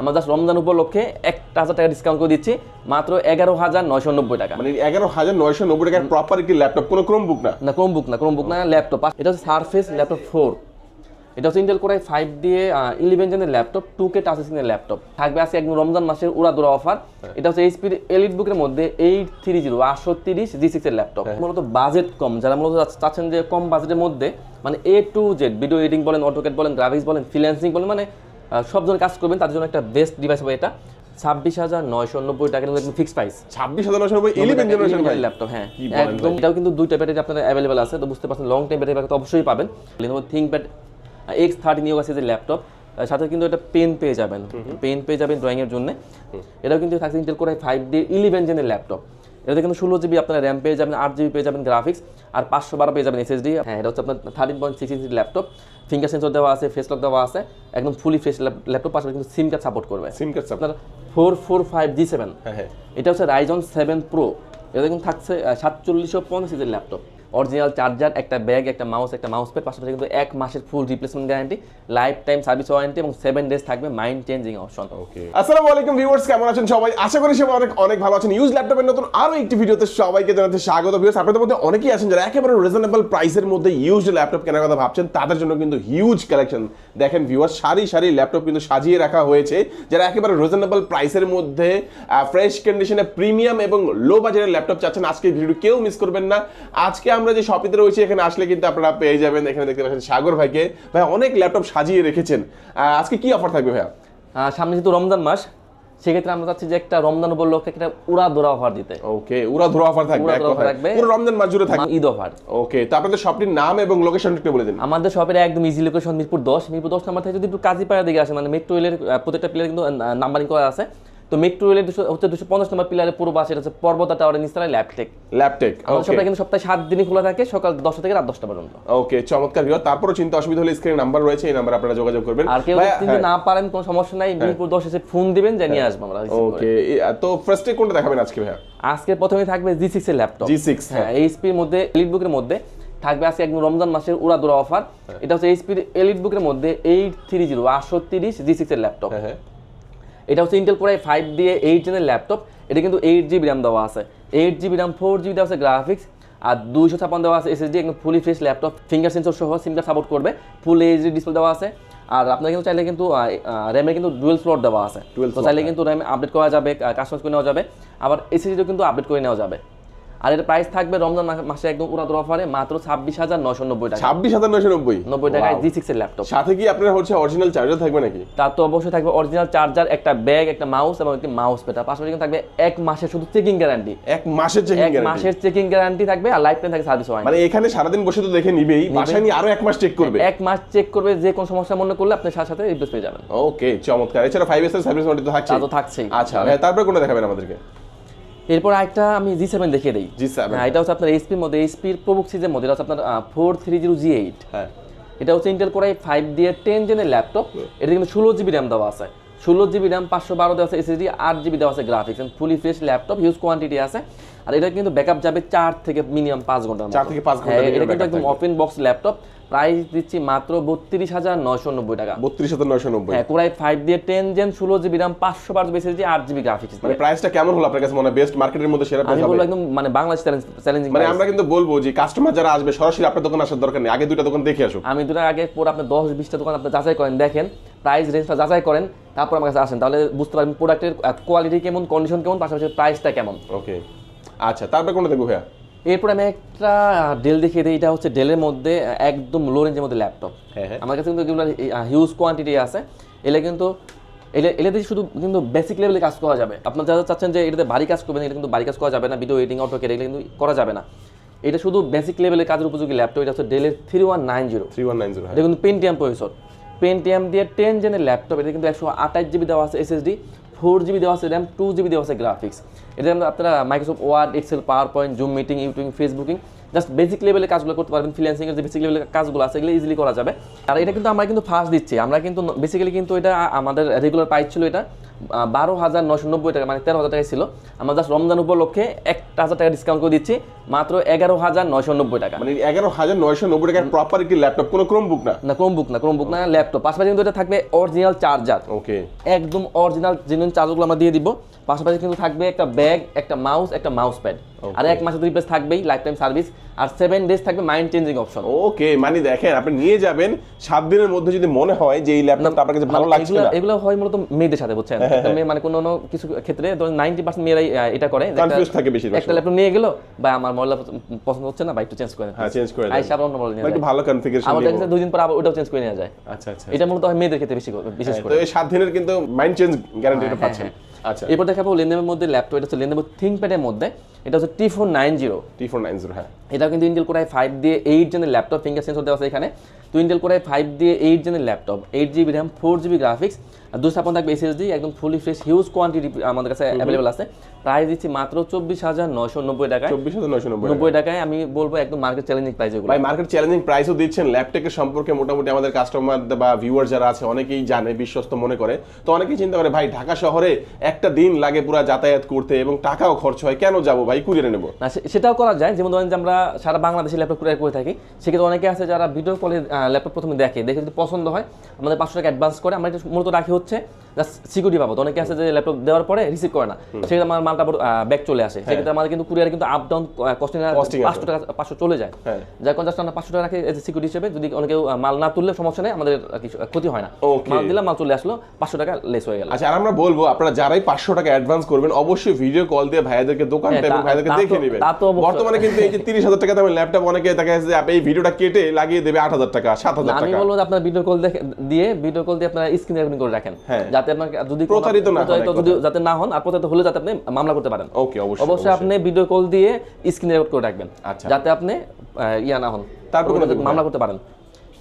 আমরা জাস্ট রমজান উপলক্ষে একটা হাজার টাকা ডিসকাউন্ট করে দিচ্ছি মাত্র এগারো হাজার নয়শো নব্বই টাকা। মানে এগারো হাজার নয়শো নব্বই টাকার প্রপার একটি ল্যাপটপ কোনো ক্রোম বুক না? না ক্রোম বুক না ক্রোম বুক না ল্যাপটপ এটা হচ্ছে সারফেস ল্যাপটপ ফোর এটা হচ্ছে ইন্টেল কোরাই ফাইভ দিয়ে ইলেভেন জেনের ল্যাপটপ টু কে টাচ স্ক্রিনের ল্যাপটপ থাকবে আজকে একদম রমজান মাসের উড়াদুরা অফার এটা হচ্ছে এইচপির এলিট বুকের মধ্যে এইট থ্রি জিরো আটশো তিরিশ জি সিক্সের ল্যাপটপ মূলত বাজেট কম। যারা মূলত চাচ্ছেন যে কম বাজেটের মধ্যে মানে A to Z video editing বলেন অটোকেট বলেন গ্রাফিক্স বলেন ফ্রিল্যান্সিং বলেন মানে সব ধরনের কাজ করবেন তাদের জন্য একটা বেস্ট ডিভাইস হবে এটা। ছাব্বিশ হাজার নয়শো নব্বই টাকা একদম ফিক্স প্রাইস ছাব্বিশ হাজার নয়শো নব্বই ইলেভেন জেনারেশন ল্যাপটপ হ্যাঁ। একদম এটাও কিন্তু দুইটা ব্যাটারি আপনার অ্যাভেলেবল আছে তো বুঝতে পারছেন লং টাইম ব্যাটারি ব্যাকআপ অবশ্যই পাবেন। Lenovo ThinkPad এক্স থার্টি নিয়োগ আছে যে ল্যাপটপ সাথে কিন্তু একটা পেন পেয়ে যাবেন। পেন পেয়ে যাবেন ড্রয়িংয়ের জন্য। এটাও কিন্তু থাকছে Intel Core i five D eleven জেনের laptop এটাতে কিন্তু ষোলো জিবি আপনার র্যাম পেয়ে যাবেন আট জিবি পেয়ে যাবেন গ্রাফিক্স আর পাঁচশো বারো পেয়ে যাবেন এসএসডি হ্যাঁ এটা হচ্ছে আপনার thirteen point six inch laptop finger sensor দেওয়া আছে ফেস লক দেওয়া আছে একদম ফুলি ফ্রেশ ল্যাপটপ পাশাপাশি কিন্তু সিম কার্ড সাপোর্ট করবে। সিম কার্ড আপনার four four five G seven হ্যাঁ হ্যাঁ। এটা হচ্ছে রাইজন সেভেন প্রো এটা কিন্তু থাকছে সাতচল্লিশশো পঞ্চাশ ইঞ্চির ল্যাপটপ অরিজিনাল চার্জার একটা ব্যাগ একটা মাউস একটা মাউস প্যাড পাশাপাশি কিন্তু এক মাসের full replacement guarantee lifetime service warranty এবং সেভেন ডেজ থাকবে মাইন্ড চেঞ্জিং অপশন ওকে আসসালামু আলাইকুম ভিউয়ার্স কেমন আছেন সবাই? আশা করি সবাই অনেক অনেক ভালো আছেন। ইউজ ল্যাপটপের নতুন আরও একটি ভিডিওতে সবাইকে জানাতে স্বাগত। ভিউয়ার্স আপনাদের মধ্যে অনেকেই আছেন যারা একেবারে রিজনেবল প্রাইসের মধ্যে ইউজ ল্যাপটপ কেনার কথা ভাবছেন তাদের জন্য কিন্তু হিউজ কালেকশন দেখেন ভিউয়ার্স সারি সারি ল্যাপটপ কিন্তু সাজিয়ে রাখা হয়েছে যারা একেবারে রিজনেবল প্রাইসের মধ্যে ফ্রেশ কন্ডিশনে প্রিমিয়াম এবং লো বাজারের ল্যাপটপ চাচ্ছেন। আজকে ভিডিও কেউ মিস করবেন না। আজকে আমরা যে শপিতে রয়েছি এখানে আসলে কিন্তু আপনারা পেয়ে যাবেন। এখানে দেখতে পাচ্ছেন সাগর ভাইকে। ভাই অনেক ল্যাপটপ সাজিয়ে রেখেছেন। আজকে কি অফার থাকবে ভাইয়া? সামনে যেহেতু রমজান মাস সেক্ষেত্রে আমরা চাচ্ছি যে একটা রমজান উপলক্ষে একটা উড়া দোড়া অফার দিতে ওকে উড়া ধরা অফার থাকবে উড়া ধরা থাকবে। পুরো রমজান মাস জুড়ে থাকবে। ঈদ অফার ওকে তো আপনাদের শপটির নাম এবং লোকেশনটা একটু বলে দিন। আমাদের শপের একদম ইজি লোকেশন মিরপুর দশ। মিরপুর দশ নাম্বার থেকে যদি একটু কাজীপাড়া দিকে আসে মানে মেট্রো রেলের প্রত্যেকটা প্লেয়ার কিন্তু নাম্বারিং করা আছে। তো মেট্রো রেলের হচ্ছে দুশো পঞ্চাশ নম্বর প্লেয়ারের পুরো বাস এটা হচ্ছে পর্বতা টাওয়ারের নিচতলায় ল্যাপটেক ল্যাপটেক আমাদের ওকে কিন্তু সপ্তাহে সাত দিনই খোলা থাকে সকাল দশটা থেকে রাত দশটা পর্যন্ত। ওকে চমৎকার ভিউ তারপরও চিন্তা অসুবিধা হলে স্ক্রিনে নাম্বার রয়েছে এই নাম্বার আপনারা যোগাযোগ করবেন। আর কেউ যদি হ্যাঁ, না পারেন কোনো সমস্যা নাই মিরপুর দশ এসে ফোন দিবেন যে নিয়ে আসব আমরা ওকে তো ফার্স্টে কোনটা দেখাবেন আজকে ভাইয়া? আজকে প্রথমে থাকবে জি সিক্স এর ল্যাপটপ G6 হ্যাঁ। এইচপির মধ্যে এলিট বুকের মধ্যে থাকবে আজকে একদম রমজান মাসের উড়া দুরা অফার হ্যাঁ। এটা হচ্ছে এইচপির এলিট বুকের মধ্যে এইট থ্রি জিরো আটশো তিরিশ জি সিক্স এর ল্যাপটপ হ্যাঁ হ্যাঁ। এটা হচ্ছে ইন্টেল কোরাই ফাইভ দিয়ে এইট জেনের ল্যাপটপ এটা কিন্তু এইট জিবি র্যাম দেওয়া আছে। Eight GB RAM four GB দেওয়া আছে গ্রাফিক্স আর দুইশো ছাপান দেওয়া আছে এসএসডি একদম fully fresh laptop finger sensor সহ সিম কার্ড সাপোর্ট করবে ফুল এইচডি ডিসপ্লে দেওয়া আছে। আর আপনার কিন্তু চাইলে কিন্তু র্যামের কিন্তু ডুয়েল স্লট দেওয়া আছে। তো চাইলে কিন্তু র্যাম আপডেট করা যাবে কাস্টমাইজ করে নেওয়া যাবে। আবার এসএসডিও কিন্তু আপডেট করে নেওয়া যাবে। আর এর প্রাইস থাকবে রমজান মাসে একদম উড়াদুর অফারে মাত্র ছাব্বিশ হাজার নশো নব্বই টাকা। ছাব্বিশ হাজার নয়শো নব্বই? নব্বই টাকায় জি সিক্স এর ল্যাপটপ সাথে কি আপনার হচ্ছে অরিজিনাল চার্জার থাকবে নাকি? তার তো অবশ্যই থাকবে। অরিজিনাল চার্জার একটা ব্যাগ একটা মাউস এবং একটি মাউস পেটা পাশাপাশি থাকবে এক মাসের শুধু চেকিং গ্যারান্টি এক মাসের চেকিং এক মাসের চেকিং গ্যারান্টি থাকবে আর লাইফ টাইম থাকবে সার্ভিস ওয়ারেন্টি মানে এখানে সারাদিন বসে তো দেখে নিবেই। বাসায় নিয়ে আরও এক মাস চেক করবে। এক মাস চেক করবে যে কোন সমস্যা মনে করলে আপনি সাথে সাথে রিপ্লেস পেয়ে যাবেন। ওকে চমৎকার। এছাড়া ফাইভ এস সার্ভিস ওয়ারেন্টি তো থাকছে তা তো থাকছেই। আচ্ছা তারপরে কোনটা দেখাবেন আমাদেরকে? এরপর একটা আমি জি সেভেন দেখিয়ে দিই। G7 হ্যাঁ এটা হচ্ছে আপনার এইচপির মধ্যে এইচপির প্রবুক সিজের মধ্যে এটা হচ্ছে আপনার four three zero G eight হ্যাঁ। এটা হচ্ছে ইন্টেল কোরাই ফাইভ দিয়ে টেন জেনের ল্যাপটপ এটা কিন্তু ষোলো জিবি র্যাম দেওয়া আছে। ষোলো জিবি র্যাম পাঁচশো বারো দেওয়া আছে এসএসডি আট জিবি দেওয়া আছে graphics fully fresh laptop huge quantity আছে। আর এটা কিন্তু ব্যাকআপ যাবে চার থেকে মিনিমাম পাঁচ ঘণ্টা চার থেকে পাঁচ ঘণ্টা হ্যাঁ, এটা কিন্তু একদম। ওপেন বক্স ল্যাপটপ প্রাইস দিচ্ছি মাত্র বত্রিশ হাজার নয়শো নব্বই টাকা। বত্রিশ হাজার নয়শো নব্বই। হ্যাঁ কোরাই ফাইভ দিয়ে টেন জেন ষোলো জিবি র্যাম পাঁচশো বারো জিবি এসএসডি আট জিবি গ্রাফিক্স মানে প্রাইসটা কেমন হলো আপনার কাছে? মনে বেস্ট মার্কেটের মধ্যে সেরা আমি বলব একদম মানে বাংলাদেশ চ্যালেঞ্জ চ্যালেঞ্জিং মানে আমরা কিন্তু বলব যে কাস্টমার যারা আসবে সরাসরি আপনার দোকানে আসার দরকার নেই। আগে দুইটা দোকান দেখে আসুন আমি দুটো আগে পুরো আপনি দশ বিশটা দোকান আপনি যাচাই করেন দেখেন। প্রাইস রেঞ্জটা যাচাই করেন তারপর আমার কাছে আসেন। তাহলে বুঝতে পারবেন প্রোডাক্টের কোয়ালিটি কেমন কন্ডিশন কেমন পাশাপাশি প্রাইসটা কেমন। ওকে আচ্ছা তারপরে কোনটা দেখব ভাইয়া? এরপর আমি একটা ডেল দেখিয়ে দিই। এটা হচ্ছে ডেলের মধ্যে একদম লো রেঞ্জের মধ্যে ল্যাপটপ হ্যাঁ হ্যাঁ। আমার কাছে কিন্তু এগুলো হিউজ কোয়ান্টিটি আছে। এলে কিন্তু এলে এলেতে শুধু কিন্তু বেসিক লেভেলে কাজ করা যাবে। আপনার যারা চাচ্ছেন যে এটাতে ভারী কাজ করবেন এটা কিন্তু ভারী কাজ করা যাবে না। ভিডিও এডিটিং অটো এগুলো কিন্তু করা যাবে না। এটা শুধু বেসিক লেভেলের কাজের উপযোগী ল্যাপটপ এটা হচ্ছে ডেলের three one nine zero three one nine zero এটা কিন্তু পেন্টিয়াম প্রসেসর পেন্টিয়াম দিয়ে টেন জেনের ল্যাপটপ এটা কিন্তু একশো আঠাশ জিবি দেওয়া আছে এসএসডি ফোর জিবি দেওয়া আছে র্যাম টু জিবি দেওয়া আছে গ্রাফিক্স এটা আপনারা Microsoft Word Excel PowerPoint Zoom meeting YouTube Facebooking just basic লেভেলে কাজগুলো করতে পারবেন ফ্রিল্যান্সিং এর যে বেসিক লেভেলের কাজগুলো আছে, এগুলো ইজিলি করা যাবে। আর এটা কিন্তু আমরা কিন্তু ফার্স্ট দিচ্ছি। আমরা কিন্তু বেসিক্যালি কিন্তু এটা আমাদের রেগুলার প্রাইস ছিল এটা। বারো হাজার নশো নব্বই টাকা মানে তেরো হাজার টাকা ছিল। আমরা জাস্ট রমজান উপলক্ষে একটা হাজার টাকা ডিসকাউন্ট করে দিচ্ছি মাত্র এগারো হাজার নয়শো নব্বই টাকা। মানে এগারো হাজার নয়শো নব্বই টাকার প্রপার একটি ল্যাপটপ কোনো ক্রোম বুক না? না ক্রোমবুক না ক্রোমবুক না ল্যাপটপ পাশাপাশি কিন্তু এটা থাকবে অরিজিনাল চার্জার ওকে। একদম অরিজিনাল জেনুইন চার্জারগুলো আমরা দিয়ে দিব। পাশাপাশি কিন্তু থাকবে একটা ব্যাগ একটা মাউস একটা মাউস প্যাড আর এক মাসের রিপ্লেস থাকবেই লাইফ টাইম সার্ভিস আর সেভেন ডেজ থাকবে মাইন্ড চেঞ্জিং অপশন ওকে মানে দেখেন আপনি নিয়ে যাবেন সাত দিনের মধ্যে যদি মনে হয় যে এই ল্যাপটপটা আপনার কাছে ভালো লাগছে না। হ্যাঁ, এগুলো হয় মূলত মেয়েদের সাথে বুঝছেন? একটা মেয়ে মানে কোনো কিছু ক্ষেত্রে নাইনটি পার্সেন্ট মেয়েরাই এটা করে। Confused থাকে বেশিরভাগ একটা ল্যাপটপ নিয়ে গেলো বা আমার মডেল পছন্দ হচ্ছে না বা একটু চেঞ্জ করে হ্যাঁ চেঞ্জ করে। আইসা অন্য মডেল নিয়ে একটু ভালো কনফিগারেশন আমার কাছে দুই দিন পর আবার ওটাও চেঞ্জ করে নেওয়া যায়। আচ্ছা আচ্ছা এটা মূলত হয় মেয়েদের ক্ষেত্রে বেশি বিশেষ হ্যাঁ, করে। তো এই সাত দিনের কিন্তু মাইন্ড চেঞ্জ গ্যারান্টিটা হ্যাঁ, পাচ্ছেন। হ্যাঁ। আচ্ছা। এরপর দেখাবো লেনদেনের মধ্যে ল্যাপটপ এটা হচ্ছে লেনদেন থিঙ্কপ্যাডের মধ্যে এটা হচ্ছে T four nine zero T four nine zero হ্যাঁ। এটাও কিন্তু ইন্টেল কোরাই ফাইভ দিয়ে এইট জেনের ল্যাপটপ ফিঙ্গার সেন্সর দেওয়া আছে এখানে। তো ইন্টেল কোরাই ফাইভ দিয়ে eight জেনের laptop eight GB RAM four GB graphics ছাপ্পান্ন থাকবে এসএসডি একদম ফুলি ফ্রেশ হিউজ কোয়ান্টিটি আমাদের কাছে অ্যাভেলেবল আছে। প্রাইস দিচ্ছি মাত্র চব্বিশ হাজার নয়শো নব্বই টাকায়। চব্বিশ হাজার নয়শো নব্বই নব্বই টাকায়। আমি বলব একদম মার্কেট চ্যালেঞ্জিং প্রাইস এগুলো। ভাই মার্কেট চ্যালেঞ্জিং প্রাইসও দিচ্ছেন। ল্যাপটপের সম্পর্কে মোটামুটি আমাদের কাস্টমার বা ভিউয়ার যারা আছে অনেকেই জানে বিশ্বস্ত মনে করে। তো অনেকেই চিন্তা করে ভাই ঢাকা শহরে একটা দিন লাগে পুরো যাতায়াত করতে এবং টাকাও খরচ হয় কেন যাব ভাই? কুরিয়ারে নেব? না সেটাও করা যায়। যেমন ধরেন যে আমরা সারা বাংলাদেশে ল্যাপটপ ক্রয় করে থাকি সেক্ষেত্রে অনেকে আছে যারা ভিডিও কলে ল্যাপটপ প্রথমে দেখে দেখে যদি পছন্দ হয়, আমাদের পাঁচশো টাকা অ্যাডভান্স করে আমরা এটা মূলত রাখি হচ্ছে সিকিউরিটি বাবদ। অনেকে আছে যে ল্যাপটপ দেওয়ার পরে রিসিভ করে না। সেক্ষেত্রে আমার মালটা ব্যাক চলে আসে। সেক্ষেত্রে আমাদের কিন্তু কুরিয়ারে কিন্তু আপ ডাউন কস্টিং হ্যাঁ। পাঁচশো টাকা পাঁচশো চলে যায়। হ্যাঁ। যার কারণে জাস্ট আমরা পাঁচশো টাকা রাখি সিকিউরিটি হিসেবে। যদি অনেকে মাল না তুললে সমস্যা নেই আমাদের আর কি ক্ষতি হয় না। মাল দিলাম মাল চলে আসলো পাঁচশো টাকা লেস হয়ে গেল। আচ্ছা আর আমরা বলব আপনারা যারাই পাঁচশো টাকা অ্যাডভান্স করবেন অবশ্যই ভিডিও কল দিয়ে ভাইয়াদেরকে দোকানটা হ্যাঁ, এবং ভাইয়াদেরকে দেখে নেবেন। বর্তমানে কিন্তু এই যে তিরিশ হাজার টাকা দামের ল্যাপটপ অনেকে দেখা যাচ্ছে যে এই ভিডিওটা কেটে লাগিয়ে দেবে আট হাজার টাকা সাত হাজার আমি বলব আপনার ভিডিও কল দিয়ে ভিডিও কল দিয়ে আপনার স্ক্রিন রেকর্ডিং করে রাখেন। হ্যাঁ। যাতে আপনাকে যদি প্রতারিত না যদি যাতে না হন আর প্রতারিত হলে যাতে আপনি মামলা করতে পারেন। ওকে অবশ্যই অবশ্যই আপনি ভিডিও কল দিয়ে স্ক্রিন রেকর্ড করে রাখবেন আচ্ছা। যাতে আপনি ইয়া না হন তারপর মামলা করতে পারেন।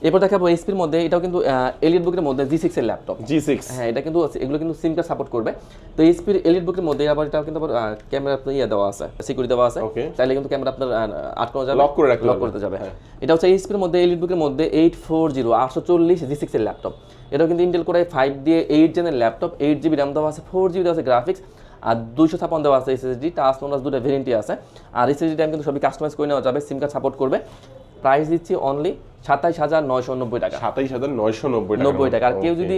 এরপর দেখাবো এইচপির মধ্যে এটাও কিন্তু এলিট বুকের মধ্যে জি সিক্স এর ল্যাপটপ জি সিক্স হ্যাঁ এটা কিন্তু এগুলো কিন্তু সিম কার্ড সাপোর্ট করবে। তো এইচপির এলিট বুকের মধ্যে আবার এটা কিন্তু আবার ক্যামেরা ইয়ে দেওয়া আছে সিকিউরিটি দেওয়া আছে. চাইলে কিন্তু ক্যামেরা আপনার আটকানো যাবে Lock করে লক করতে যাবে। এটা হচ্ছে এইচপির মধ্যে এলিট বুকের মধ্যে এইট ফোর জিরো আটশো চল্লিশ জি সিক্স এর ল্যাপটপ এটাও কিন্তু ইন্টেল করে ফাইভ দিয়ে এইট জেনের ল্যাপটপ এইট জিবি র্যাম দেওয়া আছে ফোর জিবি দেওয়া আছে গ্রাফিক্স আর দুইশো ছাপান্ন দেওয়া আছে এসএসডি টাচ নোনাস দুটো ভেরিয়েন্টই আছে আর এসএসডি টাইম কিন্তু সবই কাস্টমাইজ করে নেওয়া যাবে সিম কার্ড সাপোর্ট করবে। প্রাইস দিচ্ছি অনলি সাতাইশ হাজার নয়শো নব্বই টাকা। সাতাইশ হাজার নয়শো নব্বই নব্বই টাকা। আর কেউ যদি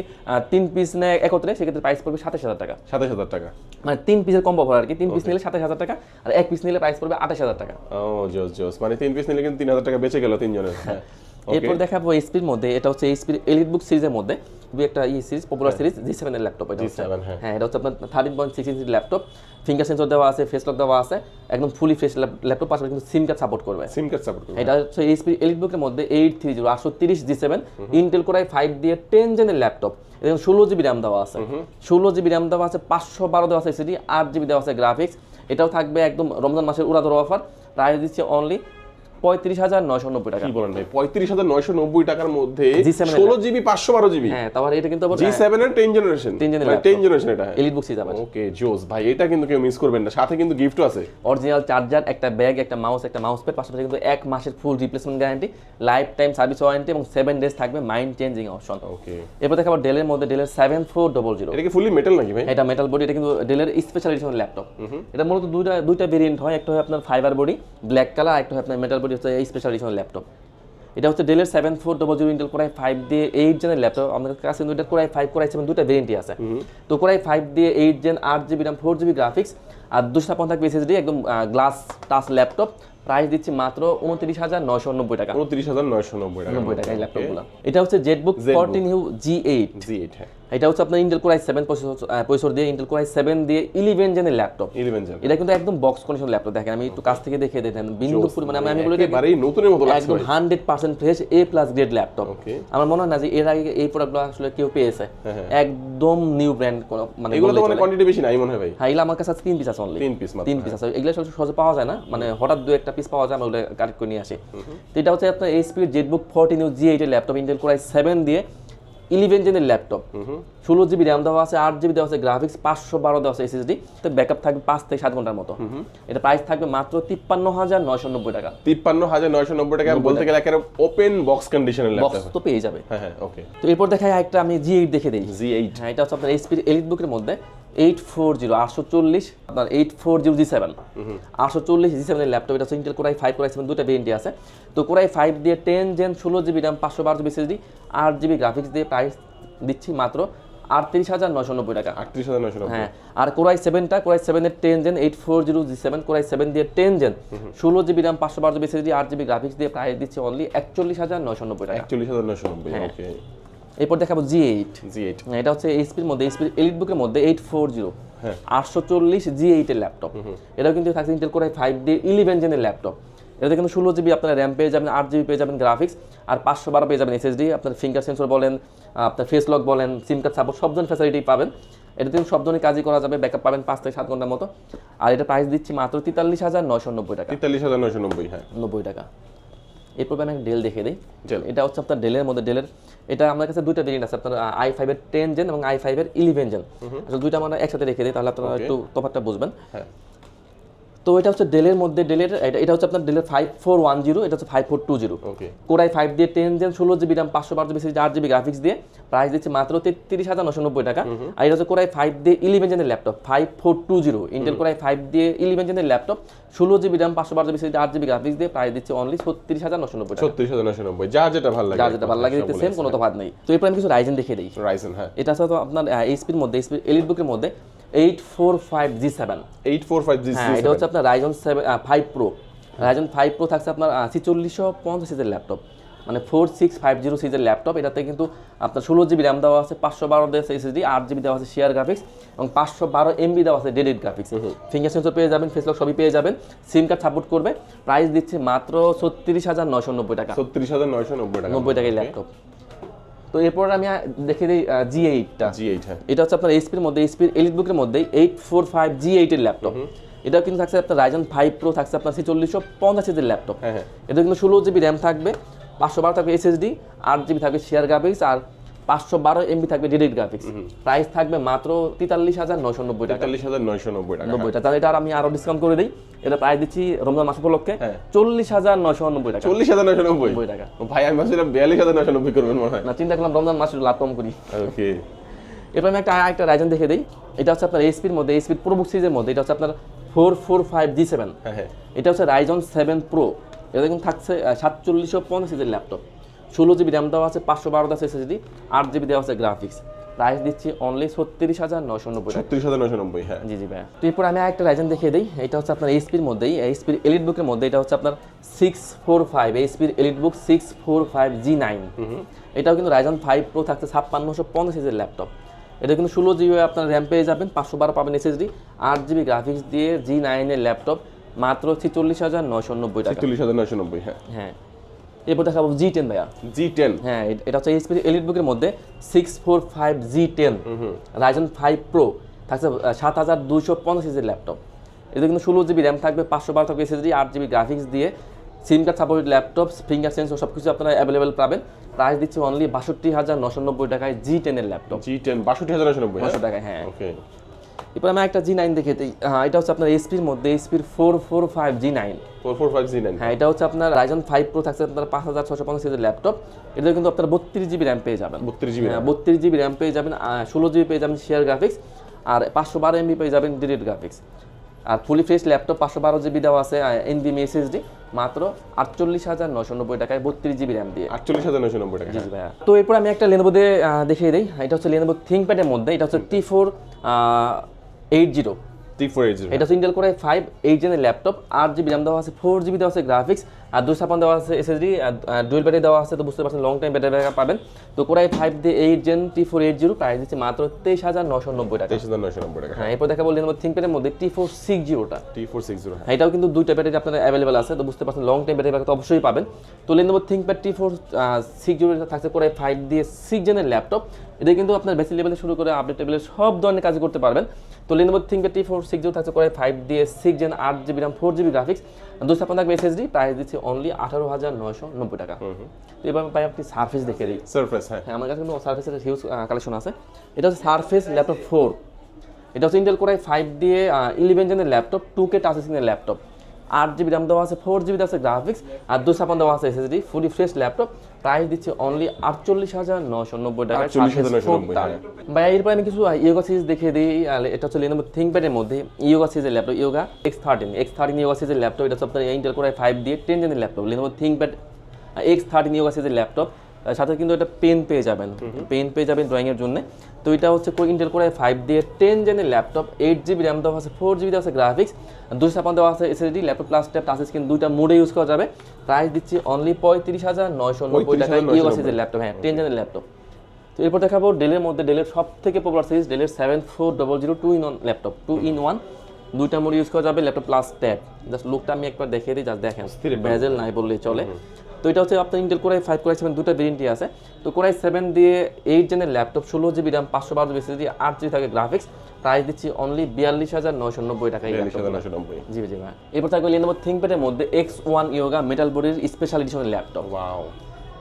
তিন পিস নেয় একত্রে সেক্ষেত্রে প্রাইস পড়বে সাতাশ হাজার টাকা। সাতাশ হাজার টাকা। মানে তিন পিসের কম্বো অফার আর কি। তিন পিস নিলে সাতাশ হাজার টাকা আর এক পিস নিলে প্রাইস পড়বে আঠাশ হাজার টাকা। ও জোস জোস। মানে তিন পিস নিলে কিন্তু তিন হাজার টাকা বেঁচে গেল তিনজনের। এরপর দেখাবো এসপির মধ্যে। এটা হচ্ছে এসপির এলিট বুক সিরিজের মধ্যে। খুবই একটা E series popular series G সেভেনের ল্যাপটপ এটা হচ্ছে। G7, হ্যাঁ। হ্যাঁ এটা হচ্ছে আপনার thirteen point six inch laptop finger sensor দেওয়া আছে ফেস লক দেওয়া আছে একদম ফুলি ফ্রেশ ল্যাপটপ পাশাপাশি কিন্তু সিম কার্ড সাপোর্ট করবে। সিম কার্ড সাপোর্ট করবে। এটা হচ্ছে এইচপি এলিট বুকের মধ্যে এইট থ্রি জিরো আটশো তিরিশ G seven Intel Core i five দিয়ে টেন জেনের ল্যাপটপ এবং ষোলো জিবি র্যাম দেওয়া আছে। ষোলো জিবি র্যাম দেওয়া আছে পাঁচশো বারো দেওয়া আছে এসিডি আট জিবি দেওয়া আছে গ্রাফিক্স এটাও থাকবে একদম রমজান মাসের উড়াদর অফার প্রাইস দিচ্ছে অনলি পঁয়ত্রিশ হাজার নয়শো নব্বই টাকা। কি বলেন ভাই? পঁয়ত্রিশ হাজার নয়শো নব্বই টাকার মধ্যে ষোলো জিবি পাঁচশো বারো জিবি। হ্যাঁ তারপর এটা কিন্তু জি সেভেন এর ten generation 10 generation ten generation এটা হ্যাঁ। এলিট বুক আবার। ওকে জোস ভাই এটা কিন্তু কেউ মিস করবেন না। সাথে কিন্তু গিফটও আছে। অরিজিনাল চার্জার একটা ব্যাগ একটা মাউস একটা মাউস প্যাড পাশাপাশি কিন্তু এক মাসের full replacement guarantee lifetime service warranty এবং সেভেন ডেজ থাকবে মাইন্ড চেঞ্জিং অপশন ওকে এরপর দেখাবো ডেলের মধ্যে ডেলের সেভেন ফোর ডবল জিরো এটা কি ফুলি মেটাল নাকি ভাই? এটা মেটাল বডি এটা কিন্তু ডেলের স্পেশাল এডিশন ল্যাপটপ এটা মূলত দুইটা দুইটা ভেরিয়েন্ট হয় একটা হয় আপনার ফাইবার বডি ব্ল্যাক কালার একটা হয় আপনার মেটাল বডি হচ্ছে এই স্পেশাল এডিশন ল্যাপটপ এটা হচ্ছে ডেলের seven four double zero Intel Core i five দিয়ে এইট জেনের ল্যাপটপ আমাদের কাছে দুইটা কোরাই ফাইভ কোরাই সেভেন দুটা ভেরিয়েন্টই আছে। তো কোরাই ফাইভ দিয়ে এইট জেন আট GB RAM four GB graphics আর দুশো পঞ্চাশ থাকবে এসএসডি একদম গ্লাস টাচ ল্যাপটপ প্রাইস দিচ্ছি মাত্র উনত্রিশ হাজার নয়শো নব্বই টাকা। উনত্রিশ হাজার নয়শো নব্বই টাকা। নব্বই টাকা এই ল্যাপটপগুলো এটা হচ্ছে ZBook fourteen U G eight G eight হ্যাঁ। এটা হচ্ছে আপনার ইন্টেল কোরাই সেভেন পয়সর দিয়ে ইন্টেল কোরাই সেভেন দিয়ে ইলেভেন জেনের ল্যাপটপ ইলেভেন জেন এটা কিন্তু একদম বক্স কন্ডিশন ল্যাপটপ দেখেন আমি একটু কাছ থেকে দেখে দেখেন বিন্দু পরিমাণে আমি আমি বলে দিই নতুনের মতো লাগছে। একদম hundred percent fresh A plus grade laptop আমার মনে হয় না যে এর আগে এই প্রোডাক্টগুলো আসলে কেউ পেয়েছে। একদম নিউ ব্র্যান্ড মানে এগুলো তো মানে কোয়ান্টিটি বেশি নাই মনে হয় ভাই। হ্যাঁ এগুলো আমার কাছে তিন পিস আছে অনলি তিন পিস তিন পিস আছে। এগুলো সহজে পাওয়া যায় না। মানে হঠাৎ দু একটা পিস পাওয়া যায় আমরা ওগুলো কালেক্ট করে নিয়ে আসি। তো এটা হচ্ছে আপনার HP ZBook fourteen U G এইটের laptop Intel Core i seven দিয়ে ইলেভেন জেনের ল্যাপটপ ষোলো জিবি র্যাম দেওয়া আছে আট জিবি দেওয়া আছে গ্রাফিক্স পাঁচশো বারো দেওয়া আছে এসএসডি তো ব্যাকআপ থাকবে পাঁচ থেকে সাত ঘণ্টার মতো। এটা প্রাইস থাকবে মাত্র তিপ্পান্ন হাজার নয়শো নব্বই টাকা। তিপ্পান্ন হাজার নয়শো নব্বই টাকা বলতে গেলে একেবারে ওপেন বক্স কন্ডিশনের বক্স ল্যাপটপ তো পেয়ে যাবে। হ্যাঁ হ্যাঁ ওকে তো এরপর দেখায় একটা আমি জি এইট দেখে দিই। জি এইট হ্যাঁ এটা হচ্ছে আপনার এইচপির এলিট বুকের মধ্যে। এইট ফোর জিরো আটশো চল্লিশ আপনার eight four zero G seven. আটশো চল্লিশ জি সেভেনের ল্যাপটপ এটা Intel Core i five Core i seven দুটো ভেরিয়েন্টই আছে। তো কোরাই ফাইভ দিয়ে টেন জেন ষোলো জিবি র্যাম পাঁচশো বারো জিবি এসএসডি আট জিবি গ্রাফিক্স দিয়ে প্রাইস দিচ্ছি মাত্র আটত্রিশ হাজার নশো নব্বই টাকা। আটত্রিশ হাজার নব্বই। হ্যাঁ আর কোরাই সেভেনটা কোরাই সেভেনের ten gen eight four zero G seven Core i seven দিয়ে টেন জেন ষোলো জিবি র্যাম পাঁচশো বারো জিবি এসএসডি আট জিবি গ্রাফিক্স দিয়ে প্রাইস দিচ্ছে অনলি একচল্লিশ হাজার নশো নব্বই টাকা। একচল্লিশ হাজার নয়শো নব্বই হ্যাঁ। এরপর দেখাবো জি এইট জি এইট এটা হচ্ছে এইচপির মধ্যে এইচপির এলিট বুকের মধ্যে এইট ফোর জিরো। আটশো চল্লিশ জি এইটের ল্যাপটপ এটাও কিন্তু থাকছে Intel Core i five D eleven জেনের laptop এটাতে কিন্তু ষোলো জিবি আপনার র্যাম পেয়ে যাবেন আট জিবি পেয়ে যাবেন গ্রাফিক্স আর পাঁচশো বারো পেয়ে যাবেন এসএসডি আপনার ফিঙ্গার সেন্সর বলেন আপনার ফেস লক বলেন সিম কার্ড সাপোর্ট সব ধরনের ফ্যাসিলিটি পাবেন। এটাতে কিন্তু সব ধরনের কাজই করা যাবে ব্যাকআপ পাবেন পাঁচ থেকে সাত ঘণ্টার মতো। আর এটা প্রাইস দিচ্ছি মাত্র তেতাল্লিশ হাজার নয়শো নব্বই টাকা। তেতাল্লিশ হাজার নয়শো নব্বই হ্যাঁ। নব্বই টাকা। এরপর আমি ডেল দেখে দিই। এটা হচ্ছে আপনার ডেলের মধ্যে ডেলের এটা আমার কাছে দুইটা ভেরিয়েন্ট আছে আপনার আই ফাইভের টেন জেন এবং আই ফাইভের ইলেভেন জেন আসলে দুইটা আমরা একসাথে রেখে দিই তাহলে আপনারা একটু তফাৎটা বুঝবেন। হ্যাঁ। তো এটা হচ্ছে ডেলের মধ্যে ডেলের এটা হচ্ছে আপনার ডেলের ফাইভ ফোর ওয়ান জিরো এটা হচ্ছে five four two zero Core i five দিয়ে টেন জেন ষোলো জিবি র্যাম পাঁচশো বারো জিবি আট জিবি গ্রাফিক্স দিয়ে প্রাইস দিচ্ছে মাত্র তেত্রিশ হাজার নশো নব্বই টাকা। আর এটা হচ্ছে কোরাই ফাইভ দিয়ে eleven জেনের laptop five four two zero Intel Core i five দিয়ে ইলেভেন জেনের ল্যাপটপ ষোলো জিবি র্যাম পাঁচশো বারো জিবি আট জিবি গ্রাফিক্স দিয়ে প্রাইস দিচ্ছে অনলি ছত্রিশ হাজার নশো নব্বই ছত্রিশ হাজার নয়শো নব্বই যা যেটা ভালো লাগে যার যেটা ভালো লাগে দিতে সেম কোনো তফাৎ নেই। তো এরপর আমি কিছু রাইজেন দেখিয়ে দিই। রাইজেন হ্যাঁ। এটা তো আপনার এইচপির মধ্যে এইচপির এলিট বুকের মধ্যে eight four five G seven eight four five G হ্যাঁ এটা হচ্ছে আপনার Ryzen seven five Pro Ryzen five Pro থাকছে আপনার ছিচল্লিশশো পঞ্চাশ সিজের ল্যাপটপ মানে ফোর সিক্স ফাইভ জিরো সিজের ল্যাপটপ এটাতে কিন্তু আপনার ষোলো জিবি র্যাম দেওয়া আছে পাঁচশো বারো দেওয়া এসএসডি আট জিবি দেওয়া আছে শেয়ার গ্রাফিক্স এবং পাঁচশো বারো এমবি দেওয়া আছে ডেডিট গ্রাফিক্স ফিঙ্গার সেন্সর পেয়ে যাবেন ফেসলক সবই পেয়ে যাবেন। সিম কার্ড সাপোর্ট করবে। প্রাইস দিচ্ছে মাত্র ছত্রিশ হাজার নশো নব্বই টাকা। ছত্রিশ হাজার নয়শো নব্বই টাকা। নব্বই টাকায় ল্যাপটপ তো এরপর আমি দেখে দিই জি এইটটা জি এইট হ্যাঁ। এটা হচ্ছে আপনার এইচপির মধ্যে এইচপির এলিট বুকের মধ্যে এইট ফোর ফাইভ জি এইটের ল্যাপটপ এটাও কিন্তু থাকছে আপনার রাইজন ফাইভ প্রো থাকছে আপনার ছেচল্লিশশো পঞ্চাশ এর ল্যাপটপ হ্যাঁ হ্যাঁ। এটা কিন্তু ষোলো জিবি র্যাম থাকবে পাঁচশো বারো থাকবে এসএসডি আট জিবি থাকবে শেয়ার গ্রাফিক্স আর পাঁচশো বারো এমবি থাকবে ডেডিট গ্রাফিক্স প্রাইস থাকবে মাত্র তেতাল্লিশ হাজার নশো নব্বই টাকা। তেতাল্লিশ হাজার নয়শো নব্বই টাকা। নব্বই টাকা। তাহলে এটা আর আমি আরও ডিসকাউন্ট করে দিই। এটা প্রাইস দিচ্ছি রমজান মাস উপলক্ষে হ্যাঁ। চল্লিশ হাজার নশো নব্বই টাকা। চল্লিশ হাজার নয়শো নব্বই? টাকা। ভাই আমি ভাবছিলাম বিয়াল্লিশ হাজার নয়শো নব্বই করবেন মনে হয়। না চিন্তা করলাম রমজান মাসে লাভ কম করি। ওকে। এরপর আমি একটা একটা রাইজন দেখে দিই। এটা হচ্ছে আপনার এইচপির মধ্যে এইচপির প্রোবুক সিরিজের মধ্যে এটা হচ্ছে আপনার four four five G seven এটা হচ্ছে রাইজন সেভেন প্রো এটা দেখুন থাকছে সাতচল্লিশশো পঞ্চাশ সিজের ল্যাপটপ ষোলো জিবি র্যাম দেওয়া আছে পাঁচশো বারো আছে এসএসডি আট জিবি দেওয়া আছে গ্রাফিক্স প্রাইস দিচ্ছি অনলি ছত্রিশ হাজার নশো নব্বই ছত্রিশ হাজার নয়শো নব্বই হ্যাঁ। জি জি ভাই তো এরপর আমি একটা রাইজন দেখিয়ে দিই এটা হচ্ছে আপনার এইচপির মধ্যেই এইচপির এলিট বুকের মধ্যে এটা হচ্ছে আপনার six four five এইচপির EliteBook six four five G nine এটাও কিন্তু রাইজন ফাইভ প্রো থাকছে ছাপ্পান্নশো পঞ্চাশ সিজের ল্যাপটপ। এটা কিন্তু ষোলো জিবি আপনার র্যাম পেয়ে যাবেন পাঁচশো বারো পাবেন এসএসডি আট জিবি গ্রাফিক্স দিয়ে জি নাইনের ল্যাপটপ মাত্র ছিচল্লিশ হাজার নশো নব্বই টাকা। চল্লিশ হাজার নয়শো নব্বই হ্যাঁ। হ্যাঁ। এরপর দেখাবো জি টেন ভাইয়া। জি টেন হ্যাঁ এটা হচ্ছে এইচপি এলিট বুকের মধ্যে six four five G ten Ryzen five Pro থাকছে সাত হাজার দুইশো পঞ্চাশ সিজির ল্যাপটপ। এতে কিন্তু ষোলো জিবি র্যাম থাকবে পাঁচশো বারো থাকবে এসএসডি আট জিবি গ্রাফিক্স দিয়ে। SIM card support laptop finger sensor সব কিছু আপনারা অ্যাভেলেবেল পাবেন। প্রাইস দিচ্ছে অনলি বাষট্টি হাজার নশো নব্বই টাকায় জি টেনের ল্যাপটপ জি টেন বাষট্টি হাজার নয়শো নব্বই নশো টাকায় হ্যাঁ। ওকে এরপর আমি একটা জি নাইন দেখে দিই হ্যাঁ এটা হচ্ছে আপনার এইচপির মধ্যে এইচপির four four five G nine four four five G nine হ্যাঁ এটা হচ্ছে আপনার রাইজন ফাইভ প্রো থাকছে আপনার পাঁচ হাজার ছশো পঞ্চাশ সিজের ল্যাপটপ এটা কিন্তু আপনার বত্রিশ জিবি র্যাম পেয়ে যাবেন। বত্রিশ জিবি হ্যাঁ, বত্রিশ জিবি র্যাম পেয়ে যাবেন ষোলো জিবি পেয়ে যাবেন শেয়ার গ্রাফিক্স আর পাঁচশো বারো এমবি পেয়ে যাবেন ডিরেট গ্রাফিক্স আর ফুলি ফ্রেশ ল্যাপটপ পাঁচশো বারো জিবি দেওয়া আছে এনবিএম এসএসডি মাত্র আটচল্লিশ হাজার নশো নব্বই টাকায় বত্রিশ জিবি র্যাম দিয়ে। আটচল্লিশ হাজার নশো নব্বই টাকা। জি ভাইয়া। তো এরপর আমি একটা লেনবোদে দিয়ে দেখিয়ে দিই। এটা হচ্ছে লেনোভো থিঙ্কপ্যাডের মধ্যে এটা হচ্ছে T four eight T four eight zero এটা হচ্ছে ইন্টেল করে ফাইভ এইট জেনের ল্যাপটপ আট জিবি র্যাম দেওয়া আছে ফোর জিবি দেওয়া আছে গ্রাফিক্স আর দুশো ছাপান্ন দেওয়া আছে এসএসডি ডুয়েল ব্যাটারি দেওয়া আছে তো বুঝতে পারছেন লং টাইম ব্যাটারি ব্যাকআপ পাবেন। তো কোরাই ফাইভ দিয়ে eight gen T four eight zero price দিচ্ছে মাত্র তেইশ হাজার নশো নব্বই টাকা। তেইশ হাজার নয়শো নব্বই টাকা। হ্যাঁ এরপর দেখা বললেন থিঙ্কপ্যাডের মধ্যে টি ফোর সিক্স জিরোটা টি। ফোর সিক্স জিরো হ্যাঁ। এটাও কিন্তু দুইটা ব্যাটারি আপনার অ্যাভেলেবেল আছে তো বুঝতে পারছেন লং টাইম ব্যাটারি ব্যাকআপ অবশ্যই পাবেন। তো Lenovo ThinkPad T four six zero থাকছে কোরাই ফাইভ দিয়ে সিক্স জেনের ল্যাপটপ। এটা কিন্তু আপনার বেসিক লেভেলে শুরু করে আপডেট লেভেলে সব ধরনের কাজ করতে পারবেন। তো Lenovo ThinkPad T four six zero থাকছে কোরাই ফাইভ দিয়ে সিক্স জেন আট GB RAM four GB graphics দুশো ছাপ্পান্ন থাকবে এসএসডি প্রাইস দিচ্ছে অনলি আঠারো হাজার নয়শো নব্বই টাকা। তো এবার পাই আপনি সার্ফেস দেখে দিই। সার্ফেস হ্যাঁ। হ্যাঁ আমার কাছে কিন্তু সার্ফেসের হিউজ কালেকশন আছে। এটা হচ্ছে সার্ফেস ল্যাপটপ ফোর এটা হচ্ছে ইন্টেল কোরাই ফাইভ দিয়ে ইলেভেন জেনের ল্যাপটপ টু কে টাচ স্ক্রিনের ল্যাপটপ আট জিবি র্যাম দেওয়া আছে ফোর জিবি আছে গ্রাফিক্স আর দুশো ছাপ্পান্ন দেওয়া আছে SSD fully fresh laptop price দিচ্ছি অনলি আটচল্লিশ হাজার নশো নব্বই টাকা 48,990। ভাই এরপরে আমি কিছু ইয়োগা সিরিজ দেখিয়ে দিই। এটা হচ্ছে লেনোভো থিঙ্কপ্যাডের মধ্যে। ইয়োগা সিরিজের laptop Yoga X thirteen X thirteen Yoga সিরিজের ল্যাপটপ এটা হচ্ছে আপনার ইন্টেল কোরাই ফাইভ দিয়ে ten জেনের laptop Lenovo ThinkPad X thirteen Yoga সিরিজের ল্যাপটপ সাথে কিন্তু একটা পেন পেয়ে যাবেন। পেন পেয়ে যাবেন ড্রয়িংয়ের জন্য। তো এটা হচ্ছে ইন্টেল কোরাই ফাইভ দিয়ে টেন জেনের ল্যাপটপ এইট জিবি র্যাম দেওয়া আছে ফোর জিবি দেওয়া আছে গ্রাফিক্স দুশো ছাপান্ন দেওয়া আছে SSD laptop plus tap touch screen দুইটা মোডে ইউজ করা যাবে। প্রাইস দিচ্ছি অনলি পঁয়ত্রিশ হাজার নয়শো নব্বই টাকা 35,990 ইয়োগা সিরিজের ল্যাপটপ হ্যাঁ টেন জেনের ল্যাপটপ তো এরপর দেখাবো ডেলের মধ্যে ডেলের সব থেকে পপুলার সিরিজ ডেলের seven four double zero two in one laptop two in one দুইটা মোড ইউজ করা যাবে ল্যাপটপ প্লাস ট্যাব জাস্ট লুকটা আমি একবার দেখিয়ে দিই জাস্ট দেখেন। ভেজেল নাই বললেই চলে। তো এটা হচ্ছে আপনার Intel core i five core i seven দুটো ভেরিয়েন্টই আছে। তো কোরাই সেভেন দিয়ে এইট জেনের ল্যাপটপ ষোলো জিবি র্যাম পাঁচশো বারো জিবি এসএসডি আট জিবি থাকে গ্রাফিক্স প্রাইস দিচ্ছি অনলি বিয়াল্লিশ হাজার নয়শো নব্বই টাকা জি জি ভাই। এরপর থাকবে লেনোভো থিঙ্কপ্যাডের মধ্যে এক্স ওয়ান ইয়োগা মেটাল বডির স্পেশাল এডিশনের ল্যাপটপ ওয়াও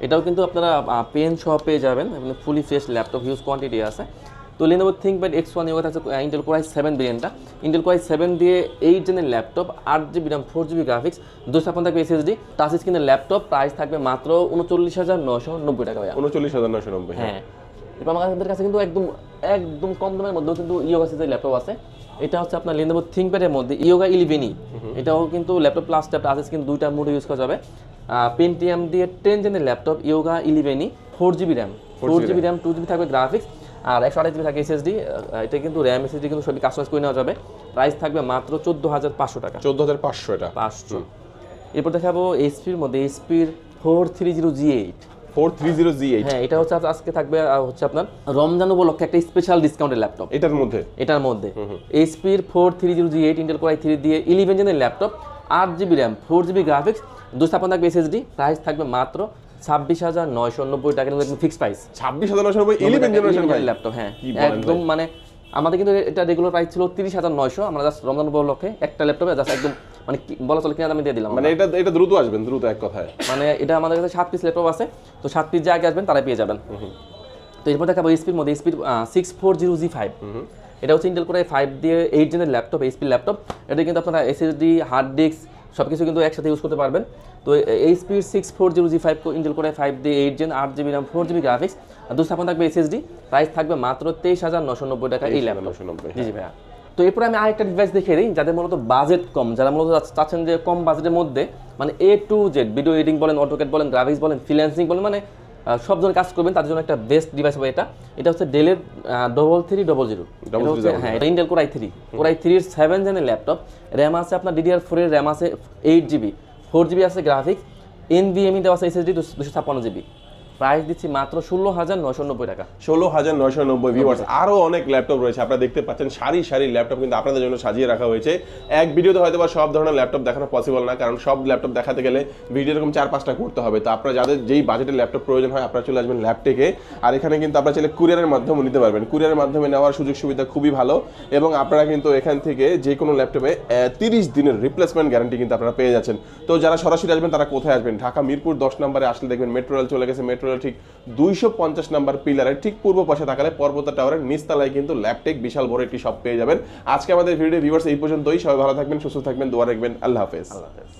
এটাও কিন্তু আপনারা পেন সহ পেয়ে যাবেন। Fully fresh laptop huge quantity আছে। তো Lenovo ThinkPad X one Yoga আছে ইন্টেল কোরাই সেভেন ভেরিয়েন্টটা ইন্টেল কোরাই সেভেন দিয়ে এইট জেনের ল্যাপটপ আট GB RAM four GB graphics দুশো ছাপ্পান্ন থাকবে এসএসডি টাচ স্ক্রিনের ল্যাপটপ প্রাইস থাকবে মাত্র উনচল্লিশ হাজার নশো নব্বই টাকা উনচল্লিশ হাজার নশো নব্বই হ্যাঁ। হ্যাঁ। এরপর আমাদের কাছে কিন্তু একদম একদম কম দামের মধ্যেও কিন্তু ইয়োগা সিরিজের ল্যাপটপ আছে। এটা হচ্ছে আপনার লেনোভো থিঙ্কপ্যাডের মধ্যে ইয়োগা ইলেভেনই এটাও কিন্তু ল্যাপটপ প্লাস ট্যাপ আছে কিন্তু দুইটা মোড ইউজ করা যাবে। পেন্টিএম দিয়ে টেন জেনের laptop Yoga ইলেভেনই four GB RAM four GB RAM two GB থাকবে গ্রাফিক্স আর একশো আঠাশ জিবি থাকে এসএসডি এটা কিন্তু র্যাম এসএসডি কিন্তু সবই কাস্টমাইজ করে নেওয়া যাবে। প্রাইস থাকবে মাত্র চোদ্দ হাজার পাঁচশো টাকা। চোদ্দ হাজার পাঁচশো এটা। পাঁচশো। এরপর দেখাবো এইচপির মধ্যে এইচপির four three zero G eight four three zero G eight হ্যাঁ এটা হচ্ছে আজকে থাকবে হচ্ছে আপনার রমজান উপলক্ষে একটা স্পেশাল ডিসকাউন্টের ল্যাপটপ এটার মধ্যে? এটার মধ্যে। এইচপির four three zero G eight Intel core i three দিয়ে ইলেভেন জেনের ল্যাপটপ আট GB RAM four GB graphics দুশো থাকবে এসএসডি প্রাইস থাকবে মাত্র ছাব্বিশ হাজার নয়শো নব্বই টাকা একদম ফিক্স প্রাইস ছাব্বিশ হাজার নশো নব্বই ইলেভেন জেনারেশন ল্যাপটপ হ্যাঁ। একদম মানে আমাদের কিন্তু এটা রেগুলার প্রাইস ছিল তিরিশ হাজার নয়শো আমরা জাস্ট রমজান উপলক্ষে একটা ল্যাপটপে জাস্ট একদম মানে বলা চলে কিনা দামে দিয়ে দিলাম মানে এটা এটা দ্রুত আসবেন দ্রুত এক কথায়। মানে এটা আমাদের কাছে সাত পিস ল্যাপটপ আছে তো সাত পিস যে আগে আসবেন পেয়ে যাবেন। তো এরপর দেখাবো মধ্যে six four zero G five এটা হচ্ছে ইন্টেল করে ফাইভ দিয়ে এইট জেনের ল্যাপটপ এইচপির ল্যাপটপ এটা কিন্তু আপনারা এসএসডি হার্ড ডিস্ক সব কিছু কিন্তু একসাথে ইউজ করতে পারবেন। তো এইচপির six four zero G five Intel core five দিয়ে এইট জেন আট GB RAM four GB graphics ছাপ্পান্ন থাকবে এসএসডি প্রাইস থাকবে মাত্র তেইশ হাজার নশো নব্বই টাকা এই ল্যাপটপ নশো নব্বই জি জি ভাইয়া। তো এরপরে আমি আরেকটা ডিভাইস দেখিয়ে দিই যাদের মূলত বাজেট কম যারা মূলত চাচ- চাচ্ছেন যে কম বাজেটের মধ্যে মানে A to Z video editing বলেন অটোকেট বলেন গ্রাফিক্স বলেন ফ্রিল্যান্সিং বলেন মানে সব ধরনের কাজ করবেন তাদের জন্য একটা বেস্ট ডিভাইস হবে এটা। এটা হচ্ছে ডেলের ডবল থ্রি ডবল জিরো হ্যাঁ এটা Intel core i three core i থ্রির সেভেন জেনের ল্যাপটপ র্যাম আছে আপনার ডিডিআর ফোরের র্যাম আছে এইট জিবি ফোর জিবি আছে গ্রাফিক্স এনভিএমই দেওয়া আছে এসএসডি দুশো ছাপ্পান্ন জিবি। প্রাইস দিচ্ছি মাত্র ষোলো হাজার নশো নব্বই টাকা। ষোলো হাজার নয়শো নব্বই ভিউয়ার্স আরও অনেক ল্যাপটপ রয়েছে। আপনারা দেখতে পাচ্ছেন সারি সারি ল্যাপটপ কিন্তু আপনাদের জন্য সাজিয়ে রাখা হয়েছে। এক ভিডিওতে হয়তো বা সব ধরনের ল্যাপটপ দেখানো পসিবল না কারণ সব ল্যাপটপ দেখাতে গেলে ভিডিও এরকম চার পাঁচটা করতে হবে। তো আপনারা যাদের যেই বাজেটের ল্যাপটপ প্রয়োজন হয় আপনারা চলে আসবেন ল্যাপটেকে আর এখানে কিন্তু আপনারা চাইলে কুরিয়ারের মাধ্যমে নিতে পারবেন। কুরিয়ারের মাধ্যমে নেওয়ার সুযোগ সুবিধা খুবই ভালো। এবং আপনারা কিন্তু এখান থেকে যে কোনো ল্যাপটপে তিরিশ দিনের রিপ্লেসমেন্ট গ্যারান্টি কিন্তু আপনারা পেয়ে যাচ্ছেন। তো যারা সরাসরি আসবেন তারা কোথায় আসবেন? ঢাকা মিরপুর দশ নম্বরে আসলে দেখবেন মেট্রো রেল চলে গেছে মেট্রো রেল ঠিক দুইশো পঞ্চাশ নাম্বার পিলারের ঠিক পূর্ব পাশে থাকালে পর্বত টাওয়ারের নিচতলায় কিন্তু ল্যাপটেক বিশাল বড় একটি শপ পেয়ে যাবেন। আজকে আমাদের ভিডিও ভিউয়ার্স এই পর্যন্তই। সবাই ভালো থাকবেন, সুস্থ থাকবেন, দোয়া রাখবেন। আল্লাহ হাফেজ। আল্লাহ হাফেজ।